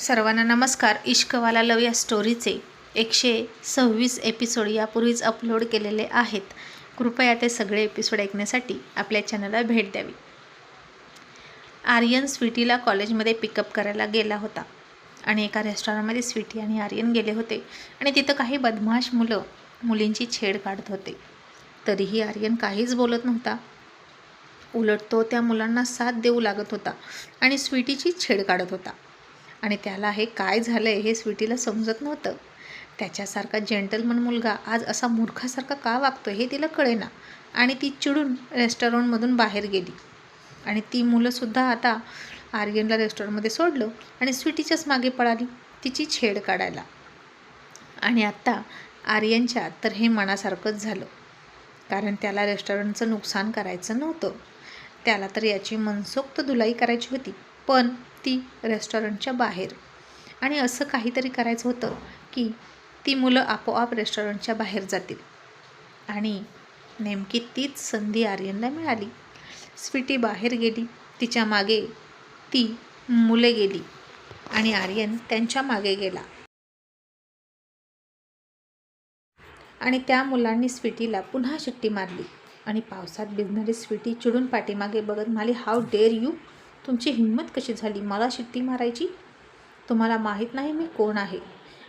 सर्वांना नमस्कार. इश्कवाला लव या स्टोरीचे एकशे सव्वीस एपिसोड यापूर्वीच अपलोड केलेले आहेत. कृपया ते सगळे एपिसोड ऐकण्यासाठी आपल्या चॅनलला भेट द्यावी. आर्यन स्वीटीला कॉलेजमध्ये पिकअप करायला गेला होता. आणि एका रेस्टॉरंटमध्ये स्वीटी आणि आर्यन गेले होते. आणि तिथं काही बदमाश मुलं मुलींची छेड काढत होते. तरीही आर्यन काहीच बोलत नव्हता. उलट तो त्या मुलांना साथ देऊ लागत होता आणि स्वीटीची छेड काढत होता. आणि त्याला हे काय झालं आहे हे स्वीटीला समजत नव्हतं. त्याच्यासारखा जेंटलमन मुलगा आज असा मूर्खासारखा का वागतो हे तिला कळेना. आणि ती चिडून रेस्टॉरंटमधून बाहेर गेली. आणि ती मुलंसुद्धा आता आर्यनला रेस्टॉरंटमध्ये सोडलं आणि स्वीटीच्याच मागे पळाली तिची छेड काढायला. आणि आत्ता आर्यनच्या तर हे मनासारखंच झालं. कारण त्याला रेस्टॉरंटचं नुकसान करायचं नव्हतं. त्याला तर याची मनसोक्त धुलाई करायची होती. पण ती रेस्टॉरंटच्या बाहेर. आणि असं काहीतरी करायचं होतं की ती मुलं आपोआप रेस्टॉरंटच्या बाहेर जातील. आणि नेमकी तीच संधी आर्यनला मिळाली. स्वीटी बाहेर गेली. तिच्यामागे ती मुले गेली. आणि आर्यन त्यांच्या मागे गेला. आणि त्या मुलांनी स्वीटीला पुन्हा शिट्टी मारली. आणि पावसात भिजणारी स्वीटी चिडून पाठीमागे बघत म्हणाली हाव डेअर यू तुमची हिंमत कशी झाली? मला शिट्टी मारायची? तुम्हाला माहीत नाही मी कोण आहे.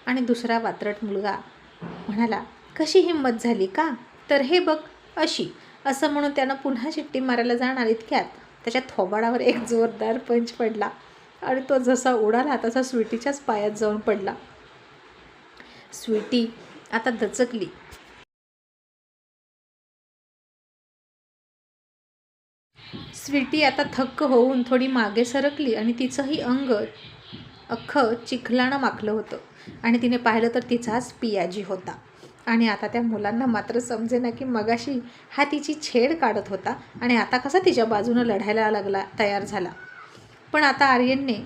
आणि दुसरा वात्रट मुलगा म्हणाला कशी हिंमत झाली का? तर हे बघ अशी. असं म्हणून त्यानं पुन्हा शिट्टी मारायला जाणार इतक्यात. त्याच्या थोबाडावर एक जोरदार पंच पडला आणि तो जसा उडाला तसा स्वीटीच्याच पायात जाऊन पडला. स्वीटी आता दचकली. स्वीटी आता थक्क होऊन थोडी मागे सरकली आणि तिचंही अंग अख्खं चिखलानं माखलं होतं. आणि तिने पाहिलं तर तिचाच पियाजी होता. आणि आता त्या मुलांना मात्र समजे ना की मगाशी हा तिची छेड काढत होता आणि आता कसा तिच्या बाजूनं लढायला लागला तयार झाला. पण आता आर्यनने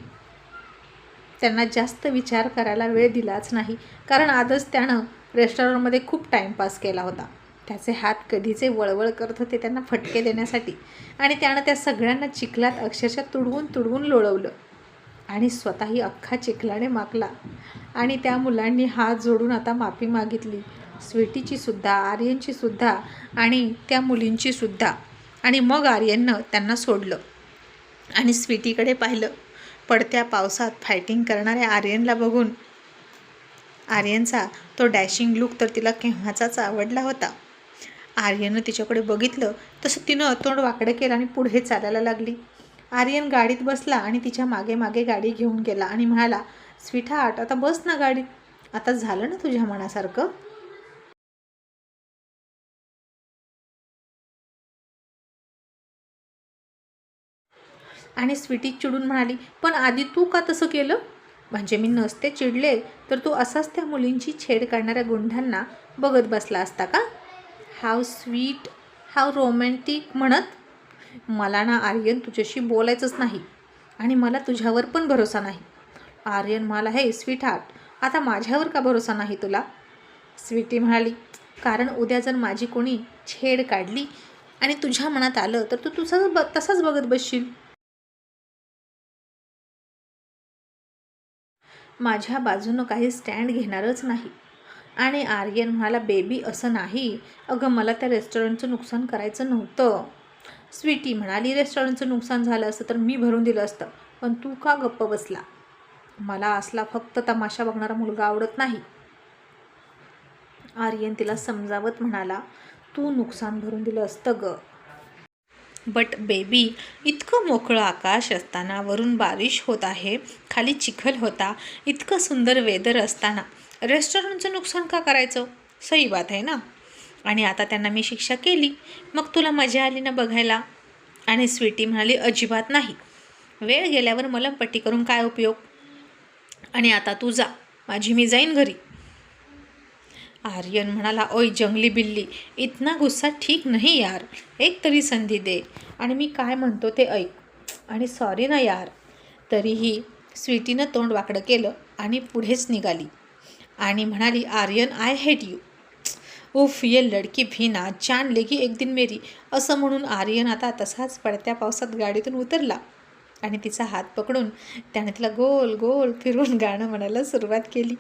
त्यांना जास्त विचार करायला वेळ दिलाच नाही कारण आजच त्यानं रेस्टॉरंटमध्ये खूप टाईमपास केला होता. त्याचे हात कधीचे वळवळ करत होते त्यांना फटके देण्यासाठी. आणि त्यानं त्या सगळ्यांना चिखलात अक्षरशः तुडवून तुडवून लोळवलं. आणि स्वतःही अख्खा चिखलाने माकला. आणि त्या मुलांनी हात जोडून आता माफी मागितली. स्वीटीची सुद्धा आर्यनची सुद्धा आणि त्या मुलींची सुद्धा. आणि मग आर्यननं त्यांना सोडलं. आणि स्वीटीकडे पाहिलं. पडत्या पावसात फायटिंग करणाऱ्या आर्यनला बघून आर्यनचा तो डॅशिंग लुक तर तिला केव्हाचाच आवडला होता. आर्यनं तिच्याकडे बघितलं तसं तिनं तोंड वाकडं केलं आणि पुढे चालायला लागली. आर्यन गाडीत बसला आणि तिच्यामागे मागे गाडी घेऊन गेला आणि म्हणाला स्वीटहार्ट आता बस ना गाडीत आता झालं ना तुझ्या मनासारखं? आणि स्वीटी चिडून म्हणाली पण आधी तू का तसं केलं? म्हणजे मी नसते चिडले तर तू असाच त्या मुलींची छेड करणाऱ्या गुंडांना बघत बसला असता का? हाव स्वीट हाव रोमॅन्टिक म्हणत मला ना आर्यन तुझ्याशी बोलायचंच नाही आणि मला तुझ्यावर पण भरोसा नाही. आर्यन म्हणाला हे स्वीट हार्ट आता माझ्यावर का भरोसा नाही तुला? स्वीटी म्हणाली कारण उद्या जर माझी कोणी छेड काढली आणि तुझ्या मनात आलं तर तू तुझं ब तसाच बघत बसशील. माझ्या बाजूनं काही स्टँड घेणारच नाही. आणि आर्यन म्हणाला बेबी असं नाही. अगं मला त्या रेस्टॉरंटचं नुकसान करायचं नव्हतं. स्वीटी म्हणाली रेस्टॉरंटचं नुकसान झालं असतं तर मी भरून दिलं असतं. पण तू का गप्प बसला? मला असला फक्त तमाशा बघणारा मुलगा आवडत नाही. आर्यन तिला समजावत म्हणाला तू नुकसान भरून दिलं असतं ग. बट बेबी इतकं मोकळं आकाश असताना वरून बारिश होत आहे खाली चिखल होता इतकं सुंदर वेदर असताना रेस्टॉरंटचं नुकसान का करायचं? सही बात आहे ना? आणि आता त्यांना मी शिक्षा केली. मग तुला मजा आली ना बघायला? आणि स्वीटी म्हणाली अजिबात नाही. वेळ गेल्यावर मला पट्टी करून काय उपयोग? आणि आता तू जा. माझी मी जाईन घरी. आर्यन म्हणाला ओय जंगली बिल्ली. इतना गुस्सा ठीक नाही यार. एक तरी संधी दे. आणि मी काय म्हणतो ते ऐक. आणि सॉरी ना यार. तरीही स्वीटीनं तोंड वाकडं केलं आणि पुढेच निघाली. आणि म्हणाली आर्यन आय हेट यू उफ ये लडकी भीना जान लेगी एक दिन मेरी. असं म्हणून आर्यन आता तसाच पडत्या पावसात गाडीतून उतरला आणि तिचा हात पकडून त्याने तिला गोल गोल फिरून गाणं म्हणायला सुरुवात केली.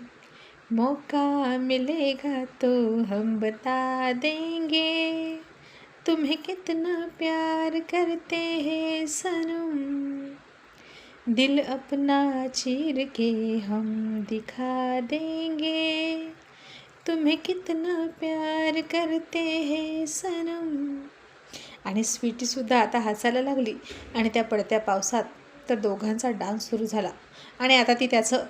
मौका मिलेगा तो हम बता देंगे तुम्हें कितना प्यार करते हैं सनम. दिल अपना चीर के हम दिखा देंगे। तुम्हें कितना प्यार करते हैं सनम। आणि स्वीटीसुद्धा आता हसायला लागली आणि त्या पडत्या पावसात तर दोघांचा डान्स सुरू झाला. आणि आता ती त्याचं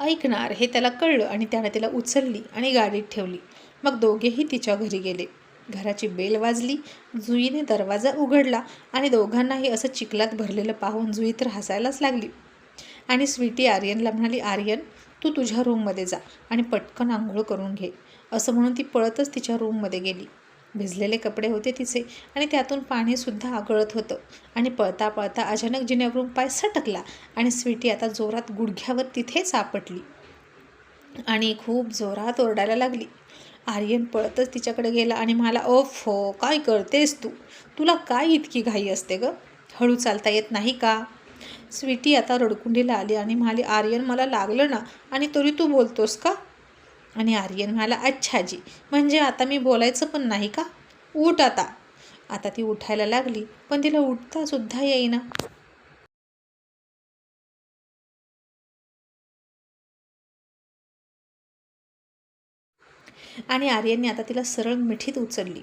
ऐकणार हे त्याला कळलं आणि त्याने तिला उचलली आणि गाडीत ठेवली. मग दोघेही तिच्या घरी गेले. घराची बेल वाजली जुईने दरवाजा उघडला आणि दोघांनाही असं चिखलात भरलेलं पाहून जुई तर हसायलाच लागली. आणि स्वीटी आर्यनला म्हणाली आर्यन तू तुझ्या रूममध्ये जा आणि पटकन आंघोळ करून घे. असं म्हणून ती पळतच तिच्या रूममध्ये गेली. भिजलेले कपडे होते तिचे आणि त्यातून पाणीसुद्धा आगळत होतं. आणि पळता पळता अचानक जिन्यावरून पाय सटकला आणि स्वीटी आता जोरात गुडघ्यावर तिथे सापटली आणि खूप जोरात ओरडायला लागली. आर्यन पळतच तिच्याकडे गेला आणि म्हणाला ओफ हो काय करतेस तू? तुला काय इतकी घाई असते ग? हळू चालता येत नाही का? स्वीटी आता रडकुंडीला आली आणि म्हणाली आर्यन मला लागलं ना आणि तरी तू बोलतोस का? आणि आर्यन म्हणाला अच्छाजी म्हणजे आता मी बोलायचं पण नाही का? उठ आता. आता ती उठायला लागली पण तिला उठतासुद्धा येईना. आणि आर्यनने आता तिला सरळ मिठीत उचलली.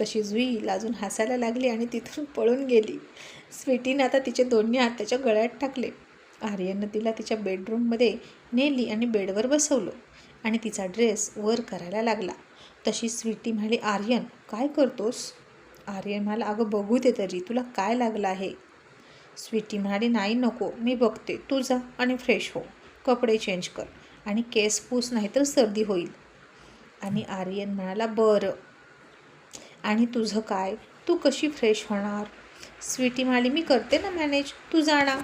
तशी जुई लाजून हसायला लागली आणि तिथून पळून गेली. स्वीटीने आता तिचे दोन्ही हात त्याच्या गळ्यात टाकले. आर्यननं तिला तिच्या बेडरूममध्ये नेली आणि बेडवर बसवलं आणि तिचा ड्रेस वर करायला लागला. तशी स्वीटी म्हणाली आर्यन काय करतोस? आर्यन म्हणाला अगं बघू दे तरी तुला काय लागलं आहे? स्वीटी म्हणाली नाही नको मी बघते. तू जा आणि फ्रेश हो. कपडे चेंज कर आणि केस पूस नाही तर सर्दी होईल. आणि आर्यन म्हणाला बरं. आणि तुझं काय? तू कशी फ्रेश होणार? स्वीटी म्हणाली मी करते ना मॅनेज तू जाणार.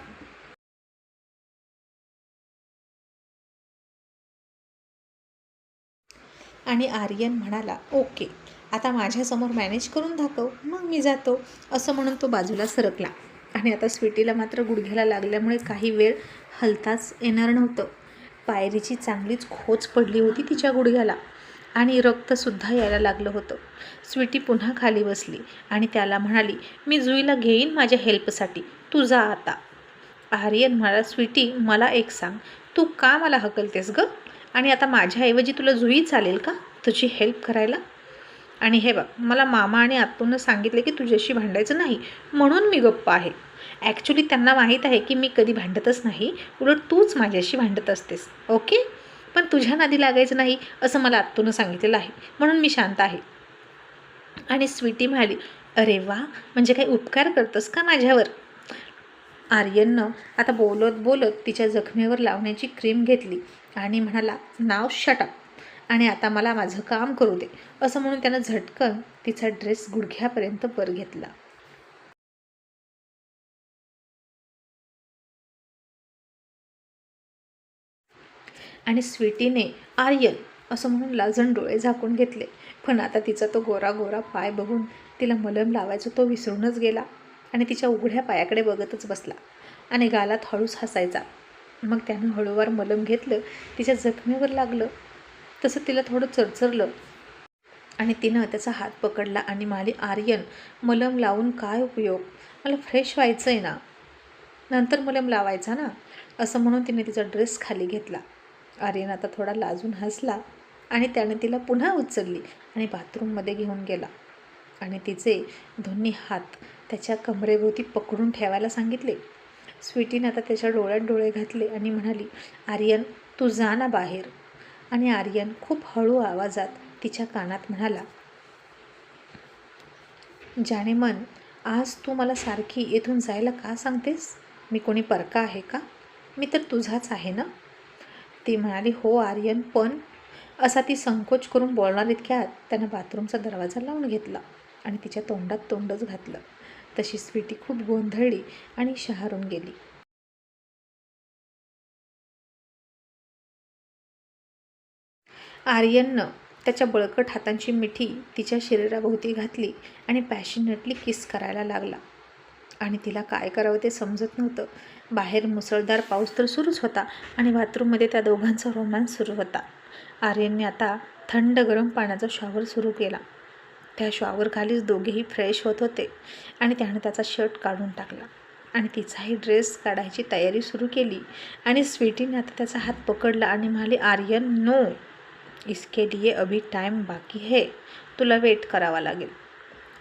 आणि आर्यन म्हणाला ओके आता माझ्यासमोर मॅनेज करून दाखव. मग मी जातो. असं म्हणून तो बाजूला सरकला. आणि आता स्वीटीला मात्र गुडघ्याला लागल्यामुळे काही वेळ हलताच येणार नव्हतं. पायरीची चांगलीच खोच पडली होती तिच्या गुडघ्याला. आणि रक्तसुद्धा यायला लागलं होतं. स्वीटी पुन्हा खाली बसली आणि त्याला म्हणाली मी जुईला घेईन माझ्या हेल्पसाठी. तू जा आता. आर्यन म्हणाला स्वीटी मला एक सांग. तू का मला हकलतेस ग? आणि आता माझ्याऐवजी तुला जुई चालेल का? तुझी हेल्प करायला? आणि हे बघ मला मामा आणि आत्तूनं सांगितले की तुझ्याशी भांडायचं नाही म्हणून मी गप्प आहे. ॲक्च्युली त्यांना माहीत आहे की मी कधी भांडतच नाही उलट तूच माझ्याशी भांडत असतेस. ओके पण तुझ्या नादी लागायचं नाही असं मला आत्तूनं सांगितलेलं आहे. म्हणून मी शांत आहे. आणि स्वीटी म्हणाली अरे वा म्हणजे काही उपकार करतंस का माझ्यावर? आर्यननं आता बोलत बोलत तिच्या जखमेवर लावण्याची क्रीम घेतली आणि म्हणाला नाव शटअप आणि आता मला माझं काम करू दे. असं म्हणून त्यानं झटकन तिचा ड्रेस गुडघ्यापर्यंत वर घेतला. आणि स्वीटीने आर्यन असं म्हणून लाजण डोळे झाकून घेतले. पण आता तिचा तो गोरा गोरा पाय बघून तिला मलम लावायचा तो विसरूनच गेला आणि तिच्या उघड्या पायाकडे बघतच बसला आणि गालात हळूच हसायचा. मग त्यानं हळूवार मलम घेतलं तिच्या जखमेवर लागलं. तसं तिला थोडं चरचरलं. आणि तिनं त्याचा हात पकडला आणि माली आर्यन मलम लावून काय उपयोग? मला फ्रेश व्हायचं आहे ना. नंतर मलम लावायचा ना. असं म्हणून तिने तिचा ड्रेस खाली घेतला. आर्यन आता थोडा लाजून हसला आणि त्याने तिला पुन्हा उचलली आणि बाथरूममध्ये घेऊन गेला. आणि तिचे दोन्ही हात त्याच्या कमरेभोवती पकडून ठेवायला सांगितले. स्वीटीने आता त्याच्या डोळ्यात डोळे घातले आणि म्हणाली आर्यन तू जा ना बाहेर. आणि आर्यन खूप हळू आवाजात तिच्या कानात म्हणाला जाणे मन आज तू मला सारखी येथून जायला का सांगतेस? मी कोणी परका आहे का? मी तर तुझाच आहे ना? ती म्हणाली हो आर्यन पण असा ती संकोच करून बोलणार इतक्यात त्यानं बाथरूमचा दरवाजा लावून घेतला आणि तिच्या तोंडात तोंडच घातलं. तशी स्वीटी खूप गोंधळली आणि शहारून गेली. आर्यननं त्याच्या बळकट हातांची मिठी तिच्या शरीराभोवती घातली आणि पॅशनेटली किस करायला लागला. आणि तिला काय करावं ते समजत नव्हतं. बाहेर मुसळधार पाऊस तर सुरूच होता आणि बाथरूममध्ये त्या दोघांचा रोमांस सुरू होता. आर्यनने आता थंड गरम पाण्याचा शॉवर सुरू केला. त्या शॉवरखालीच दोघेही फ्रेश होत होते आणि त्यानं त्याचा शर्ट काढून टाकला. आणि तिचाही ड्रेस काढायची तयारी सुरू केली आणि स्वीटीने आता त्याचा हात पकडला आणि म्हणाली आर्यन नो इसके लिए अभी टाईम बाकी है. तुला वेट करावा लागेल.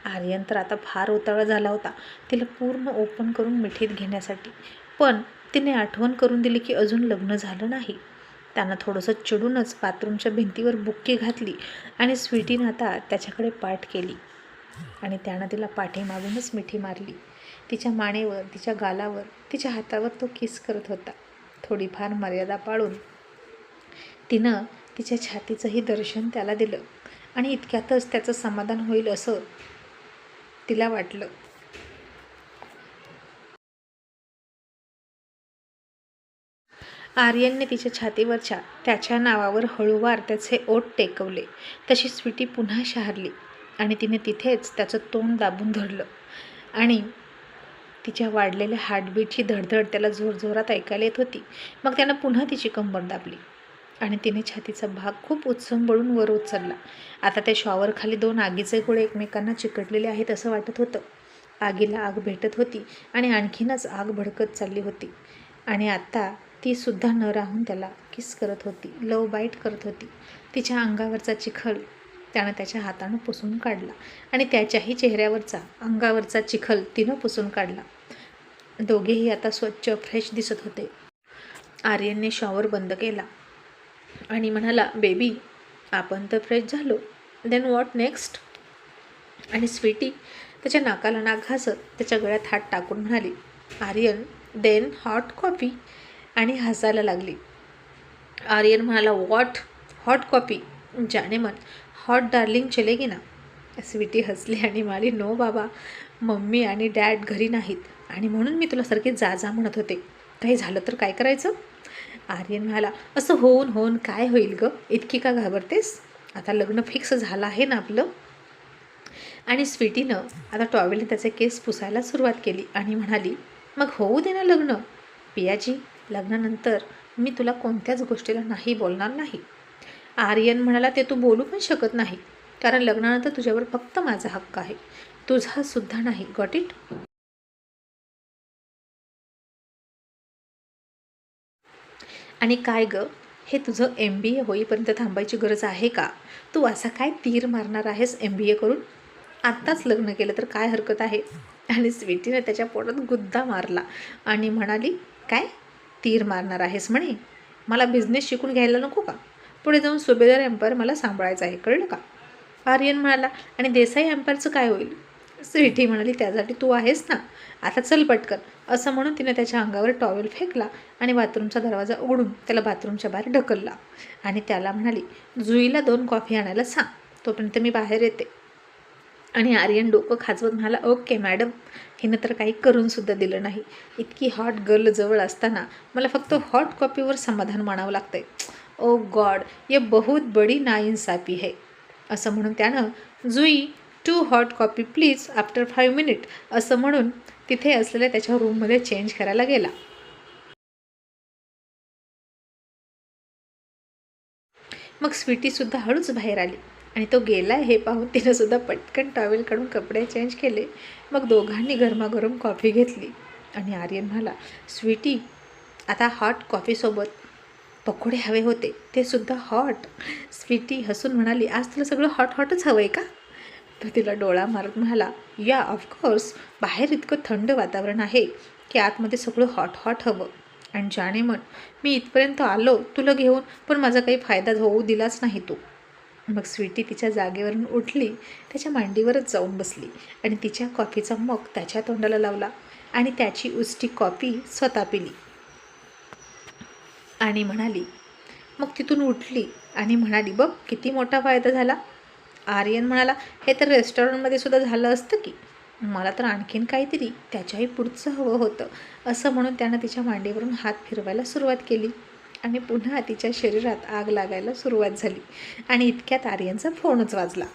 आर्यन तर आता फार उतावळा झाला होता. तिला पूर्ण ओपन करून मिठीत घेण्यासाठी. पण तिने आठवण करून दिली की अजून लग्न झालं नाही. त्यानं थोडंसं चिडूनच बाथरूमच्या भिंतीवर बुक्की घातली आणि स्वीटीनं आता त्याच्याकडे पाठ केली. आणि त्यानं तिला पाठीमागूनच मिठी मारली. तिच्या मानेवर तिच्या गालावर तिच्या हातावर तो किस करत होता. थोडीफार मर्यादा पाळून तिनं तिच्या छातीचंही दर्शन त्याला दिलं. आणि इतक्यातच त्याचं समाधान होईल असं तिला वाटलं. आर्यनने तिच्या छातीवरच्या त्याच्या नावावर हळूवार त्याचे ओठ टेकवले. तशी स्वीटी पुन्हा शहारली आणि तिने तिथेच त्याचं तोंड दाबून धरलं. आणि तिच्या वाढलेल्या हार्टबीटची धडधड त्याला जोरजोरात ऐकायला येत होती. मग त्यानं पुन्हा तिची कंबर दाबली. आणि तिने छातीचा भाग खूप उत्संबळून वर उचलला. आता त्या शॉवरखाली दोन आगीचे गोळे एकमेकांना चिकटलेले आहेत असं वाटत होतं. आगीला आग भेटत होती आणि आणखीनच आग भडकत चालली होती. आणि आता ती सुद्धा न राहून त्याला किस करत होती लव बाईट करत होती. तिच्या अंगावरचा चिखल त्यानं त्याच्या हातानं पुसून काढला आणि त्याच्याही चेहऱ्यावरचा अंगावरचा चिखल तिनं पुसून काढला. दोघेही आता स्वच्छ फ्रेश दिसत होते. आर्यनने शॉवर बंद केला. आणि म्हणाला बेबी आपण तर फ्रेश झालो. देन वॉट नेक्स्ट आणि स्वीटी त्याच्या नाकाला नाक घासत त्याच्या गळ्यात हात टाकून म्हणाली आर्यन देन हॉट कॉफी आणि हसायला लागली. आर्यन म्हणाला वॉट हॉट कॉफी ज्याने मन. हॉट डार्लिंग चले की ना. स्वीटी हसली आणि म्हणाली नो बाबा मम्मी आणि डॅड घरी नाहीत. आणि म्हणून मी तुला सारखे जा जा म्हणत होते. काही झालं तर काय करायचं? आर्यन म्हणाला असं होऊन होऊन काय होईल गं? इतकी का घाबरतेस? आता लग्न फिक्स झालं आहे ना आपलं? आणि स्वीटीनं आता टॉवेलने त्याचे केस पुसायला सुरुवात केली आणि म्हणाली मग होऊ दे ना लग्न. पियाजी लग्नानंतर मी तुला कोणत्याच गोष्टीला नाही बोलणार नाही. आर्यन म्हणाला ते तू बोलू पण शकत नाही. कारण लग्नानंतर तुझ्यावर फक्त माझा हक्क आहे. तुझासुद्धा नाही. Got it? आणि काय गं? हे तुझं एम बी ए होईपर्यंत थांबायची गरज आहे का? तू असा काय तीर मारणार आहेस एम बी ए करून? आत्ताच लग्न केलं तर काय हरकत आहे? आणि स्वीटीने त्याच्या पोटात गुद्दा मारला आणि म्हणाली काय? तीर मारणार आहेस म्हणे? मला बिझनेस शिकून घ्यायला नको का? पुढे जाऊन सुभेदार एम्पायर मला सांभाळायचं आहे कळलं का? आर्यन म्हणाला आणि देसाई एम्पायरचं काय होईल? स्वीटी म्हणाली त्यासाठी तू आहेस ना. आता चल पटकन. असं म्हणून तिने त्याच्या अंगावर टॉवेल फेकला आणि बाथरूमचा दरवाजा उघडून त्याला बाथरूमच्या बाहेर ढकलला आणि त्याला म्हणाली जुईला दोन कॉफी आणायला सांग. तोपर्यंत मी बाहेर येते. आणि आर्यन डोकं खाजवत म्हणाला ओके मॅडम. हिनं तर काही करूनसुद्धा दिलं नाही. इतकी हॉट गर्ल जवळ असताना मला फक्त हॉट कॉपीवर समाधान मानावं लागतं आहे ओ गॉड ये बहुत बडी नाइन्साफी है. असं म्हणून त्यानं Jui two hot coffee please after five minute असं म्हणून तिथे असलेल्या त्याच्या रूममध्ये चेंज करायला गेला. मग स्वीटीसुद्धा हळूच बाहेर आली. आणि तो गेला हे पाहून तिनंसुद्धा पटकन टॉवेल काढून कपडे चेंज केले. मग दोघांनी गरमागरम कॉफी घेतली. आणि आर्यन म्हणाला स्वीटी आता हॉट कॉफीसोबत पकोडे हवे होते. ते सुद्धा हॉट स्वीटी हसून म्हणाली आज तुला सगळं हॉट हॉटच हवं आहे का? तो तिला डोळा मारत म्हणाला या ऑफकोर्स बाहेर इतकं थंड वातावरण आहे की आतमध्ये सगळं हॉट हॉट हवं. आणि जाणे म्हण मी इथपर्यंत आलो तुला घेऊन पण माझा काही फायदा होऊ दिलाच नाही तू. मग स्वीटी तिच्या जागेवरून उठली त्याच्या मांडीवरच जाऊन बसली आणि तिच्या कॉफीचा मग त्याच्या तोंडाला लावला आणि त्याची उष्टी कॉफी स्वतः पिली. आणि म्हणाली मग तिथून उठली आणि म्हणाली बघ किती मोठा फायदा झाला. आर्यन म्हणाला हे तर रेस्टॉरंटमध्ये सुद्धा झालं असतं की. मला तर आणखीन काहीतरी त्याच्याही पुढचं हवं होतं असं म्हणून त्यानं तिच्या मांडीवरून हात फिरवायला सुरुवात केली आणि पुन्हा तिच्या शरीरात आग लागायला सुरुवात झाली आणि इतक्यात आर्यनचा फोनच वाजला.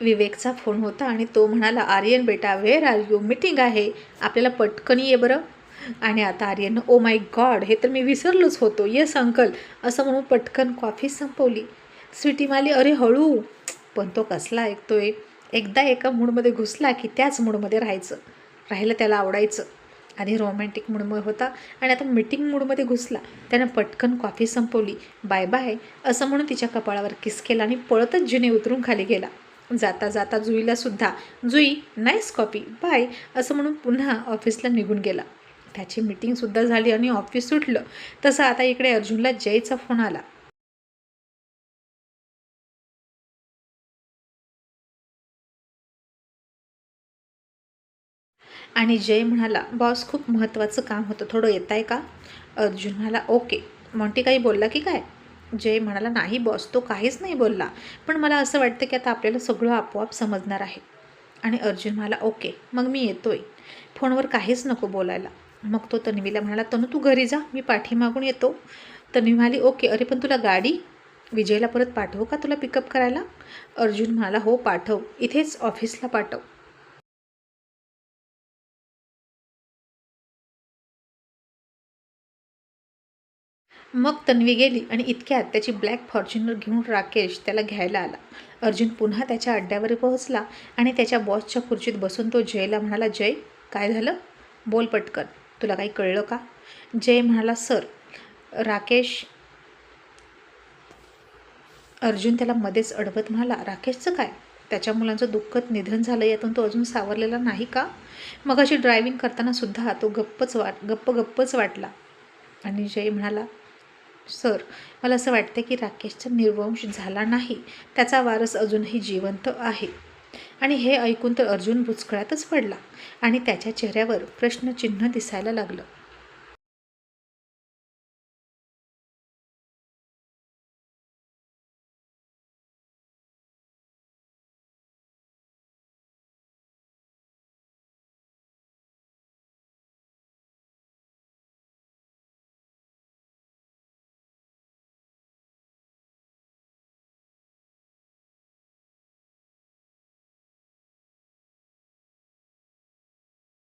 विवेकचा फोन होता आणि तो म्हणाला आर्यन बेटा वेअर आर यू मीटिंग आहे. आपल्याला पटकन ये बरं. आणि आता आर्यन ओ माय गॉड हे तर मी विसरलोच होतो. येस अंकल असं म्हणून पटकन कॉफी संपवली. स्वीटी माली अरे हळू. पण तो कसला ऐकतोय? एकदा एका मूडमध्ये घुसला की त्याच मूडमध्ये राहायचं. राहायला त्याला आवडायचं. आधी रोमॅन्टिक मूडमध्ये होता आणि आता मीटिंग मूडमध्ये घुसला. त्यानं पटकन कॉफी संपवली. बाय बाय असं म्हणून तिच्या कपाळावर किस केला आणि पळतच जिने उतरून खाली गेला. जाता जाता जुईला सुद्धा जुई नाईस कॉपी बाय असं म्हणून पुन्हा ऑफिसला निघून गेला. त्याची मीटिंगसुद्धा झाली आणि ऑफिस सुटलं. तसं आता इकडे अर्जुनला जयचा फोन आला. आणि जय म्हणाला बॉस खूप महत्त्वाचं काम होतं. थोडं येत आहे का? अर्जुन म्हणाला ओके मॉन्टी काही बोलला की काय? जय म्हणाला नाही बॉस तो काहीच नाही बोलला. पण मला असं वाटतं की आता आपल्याला सगळं आपोआप समजणार आहे. आणि अर्जुन म्हणाला ओके मग मी येतोय. फोनवर काहीच नको बोलायला. मग तो तन्वीला म्हणाला तनू तू घरी जा मी पाठीमागून येतो. तन्वी म्हणाली ओके अरे पण तुला गाडी विजयला परत पाठवू का तुला पिकअप करायला? अर्जुन म्हणाला हो पाठव इथेच ऑफिसला पाठव. मग तन्वी गेली आणि इतक्यात त्याची ब्लॅक फॉर्च्युनर घेऊन राकेश त्याला घ्यायला आला. अर्जुन पुन्हा त्याच्या अड्ड्यावर पोहोचला आणि त्याच्या बॉसच्या खुर्चीत बसून तो जयला म्हणाला जय काय झालं? बोल पटकन. तुला काही कळलं का? जय म्हणाला सर. राकेश अर्जुन त्याला मध्येच अडवत म्हणाला राकेशचं काय? त्याच्या मुलांचं दुःखत निधन झालं यातून तो अजून सावरलेला नाही का? मग अशी ड्रायव्हिंग करताना सुद्धा तो गप्पच वाट गप्प गप्पच वाटला. आणि जय म्हणाला सर मला असं वाटतं की राकेशचा निर्वंश झाला नाही. त्याचा वारस अजूनही जिवंत आहे. आणि हे ऐकून तर अर्जुन बुचकळ्यातच पडला आणि त्याच्या चेहऱ्यावर प्रश्नचिन्ह दिसायला लागलं.